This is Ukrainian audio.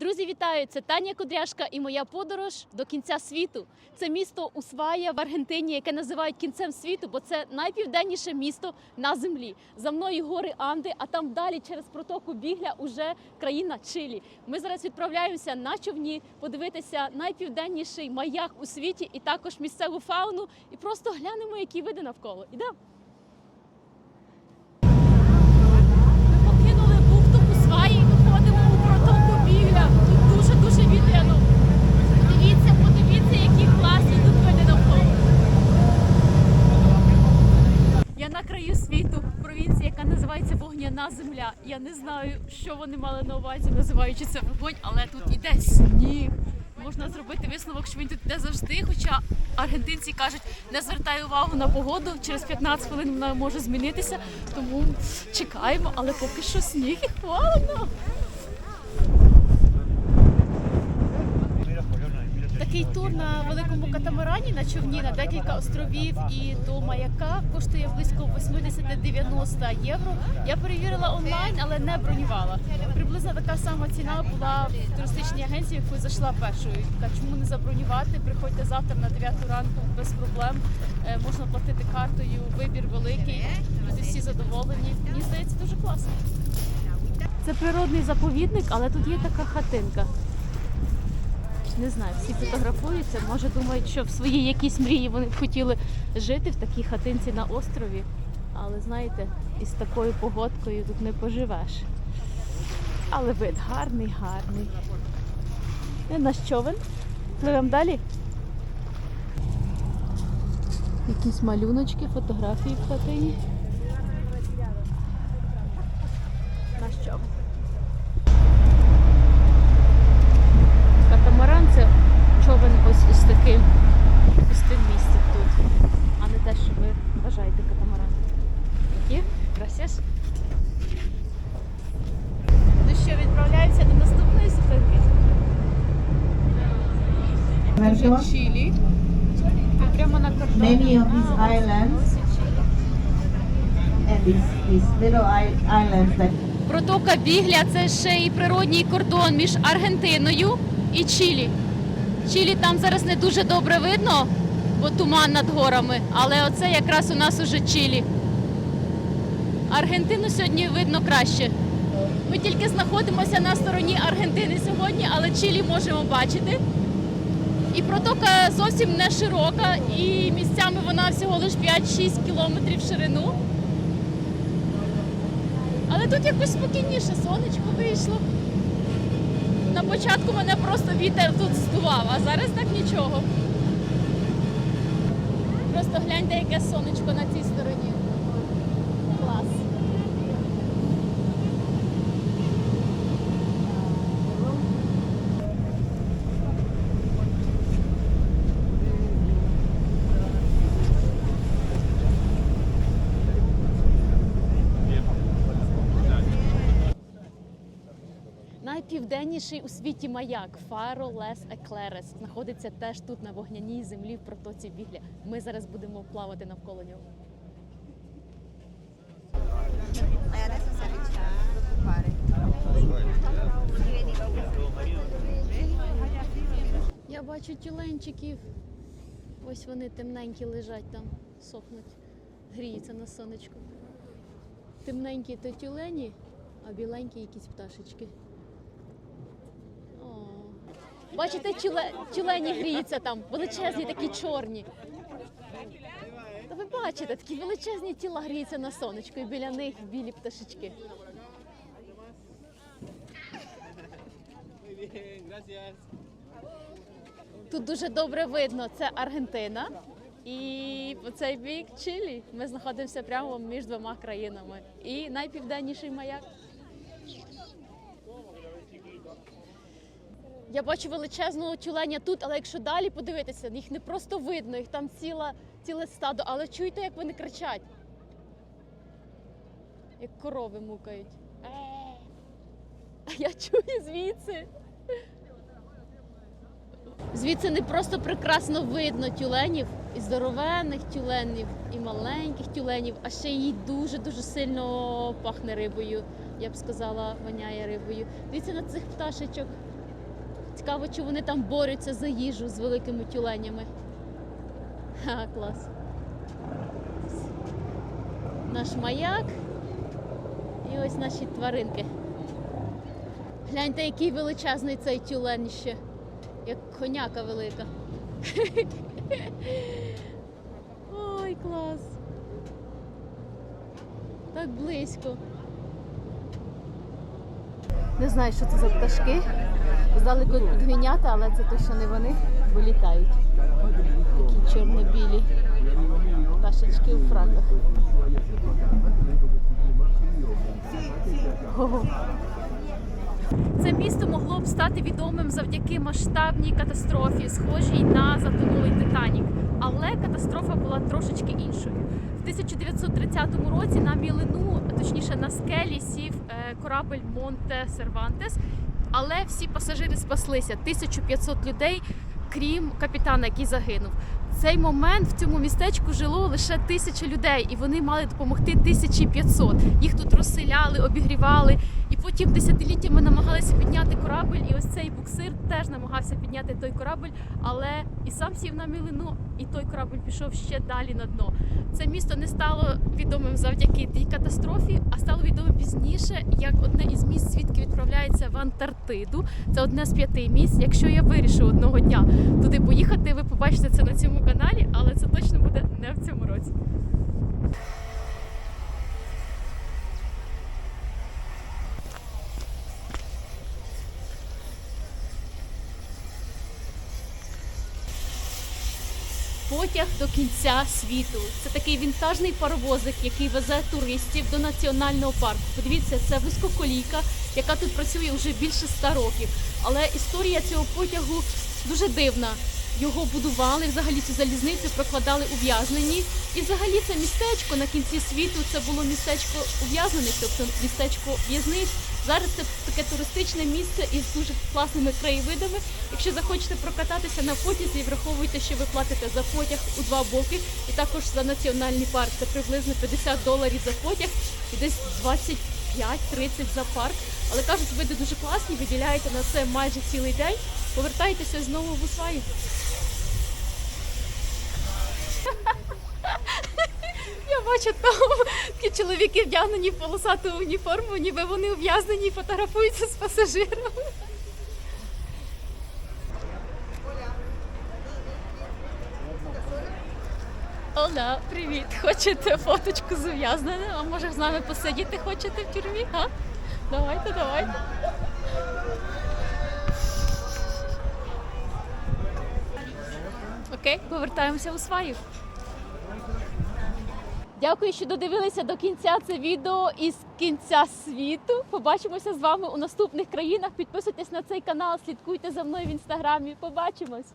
Друзі, вітаю! Це Таня Кудряшка і моя подорож до кінця світу. Це місто Усвая в Аргентині, яке називають кінцем світу, бо це найпівденніше місто на землі. За мною гори Анди, а там далі через протоку Бігля уже країна Чилі. Ми зараз відправляємося на човні подивитися найпівденніший маяк у світі і також місцеву фауну. І просто глянемо, які види навколо. Ідемо. Ми покинули бухту Усваї і виходимо у протоку Бігля. Тут дуже дуже вітряно. Подивіться, подивіться, які класні тут види навколо. Я на краю світу, в провінції, яка називається Вогняна земля. Я не знаю, що вони мали на увазі, називаючи це вогонь, але тут іде сніг. Можна зробити висновок, що він тут йде завжди. Хоча аргентинці кажуть, не звертай увагу на погоду. Через 15 хвилин вона може змінитися. Тому чекаємо, але поки що сніг і холодно. Такий тур на великому катамарані на човні на декілька островів і до маяка коштує близько 80-90 євро. Я перевірила онлайн, але не бронювала. Приблизно така сама ціна була в туристичній агенції, яку зайшла першою. Чому не забронювати? Приходьте завтра на 9 ранку без проблем. Е, Можна платити картою. Вибір великий. Люди всі задоволені. Мені здається, дуже класно. Це природний заповідник, але тут є така хатинка. Не знаю, всі фотографуються, може думають, що в своїй якійсь мрії вони б хотіли жити в такій хатинці на острові. Але знаєте, із такою погодкою тут не поживеш. Але вид гарний, гарний. І наш човен. Пливемо далі. Якісь малюночки, фотографії в хатині. Наш човен. Катамаран це човен ось із таким пустим місцем тут, а не те, що ви вважаєте катамаран. Які? Красиш? Ну що, відправляємося до наступної зупинки. Welcome. Чилі. Прямо на кордоні. Many of these islands- ось і Чилі. And these, these little islands that Протока Бігля це ще і природній кордон між Аргентиною і Чилі. Чилі там зараз не дуже добре видно, бо туман над горами, але оце якраз у нас уже Чилі. Аргентину сьогодні видно краще. Ми тільки знаходимося на стороні Аргентини сьогодні, але Чилі можемо бачити. І протока зовсім не широка, і місцями вона всього лише 5-6 кілометрів ширину. Але тут якось спокійніше, сонечко вийшло. На початку мене просто вітер тут здував, а зараз так нічого. Просто гляньте, яке сонечко на цій стороні. Клас. Найпівденніший у світі маяк Фаро Лес Еклерес знаходиться теж тут на вогняній землі в протоці Бігля. Ми зараз будемо плавати навколо нього. Я бачу тюленчиків. Ось вони темненькі лежать там, сохнуть, гріються на сонечку. Темненькі то тюлені, а біленькі якісь пташечки. Бачите, тюле... тюлені гріються там, величезні такі чорні. Ви бачите, такі величезні тіла гріються на сонечку, і біля них білі пташечки. Тут дуже добре видно. Це Аргентина і по цей бік Чилі. Ми знаходимося прямо між двома країнами. І найпівденніший маяк. Я бачу величезного тюленя тут, але якщо далі подивитися, їх не просто видно, їх там ціла, ціле стадо. Але чуєте, як вони кричать? Як корови мукають. А я чую звідси. Звідси не просто прекрасно видно тюленів, і здоровенних тюленів, і маленьких тюленів, а ще й дуже-дуже сильно пахне рибою. Я б сказала, воняє рибою. Дивіться на цих пташечок. Цікаво, чи вони там борються за їжу з великими тюленями. Ха, клас. Наш маяк. І ось наші тваринки. Гляньте, який величезний цей тюлень ще. Як коняка велика. Ой, клас. Так близько. Не знаю, що це за пташки. Здалеку двійнята, але це точно не вони, бо літають. Такі чорно-білі пташечки у фраках. Це місто могло б стати відомим завдяки масштабній катастрофі, схожій на затонулий Титанік. Але катастрофа була трошечки іншою. В 1930 році на мілину, точніше на скелі, сів корабель корабль Монте Сервантес, але всі пасажири спаслися 1500 людей, крім капітана, який загинув. Цей момент в цьому містечку жило лише тисяча людей, і вони мали допомогти 1500. Їх тут розселяли, обігрівали. І потім десятиліттями намагалися підняти корабль, і ось цей буксир теж намагався підняти той корабль, але і сам сів на мілину, і той корабль пішов ще далі на дно. Це місто не стало відомим завдяки тій катастрофі, а стало відомим пізніше як одне із місць, звідки відправляється в Антарктиду. Це одне з п'яти місць. Якщо я вирішу одного дня туди поїхати, ви побачите це на цьому каналі, але це точно буде не в цьому році. Потяг до кінця світу. Це такий вінтажний паровозик, який везе туристів до національного парку. Подивіться, це вузькоколійка, яка тут працює вже більше ста років. Але історія цього потягу дуже дивна. Його будували, взагалі цю залізницю прокладали ув'язнені. І взагалі це містечко на кінці світу це було містечко ув'язнених, тобто містечко в'язниць. Зараз це таке туристичне місце із дуже класними краєвидами. Якщо захочете прокататися на потязі, враховуйте, що ви платите за потяг у два боки, і також за національний парк. Це приблизно 50 доларів за потяг і десь 25-30 за парк. Але кажуть, види дуже класні, виділяєте на це майже цілий день. Повертайтеся знову в Усваї. Бачу там такі чоловіки вдягнені в полосату уніформу, ніби вони ув'язнені і фотографуються з пасажирами. Оля, привіт! Хочете фоточку з ув'язненим? А може з нами посидіти хочете в тюрмі? А? Давайте, давайте. Окей, повертаємося у сваю. Дякую, що додивилися до кінця це відео із кінця світу. Побачимося з вами у наступних країнах. Підписуйтесь на цей канал, слідкуйте за мною в інстаграмі. Побачимось!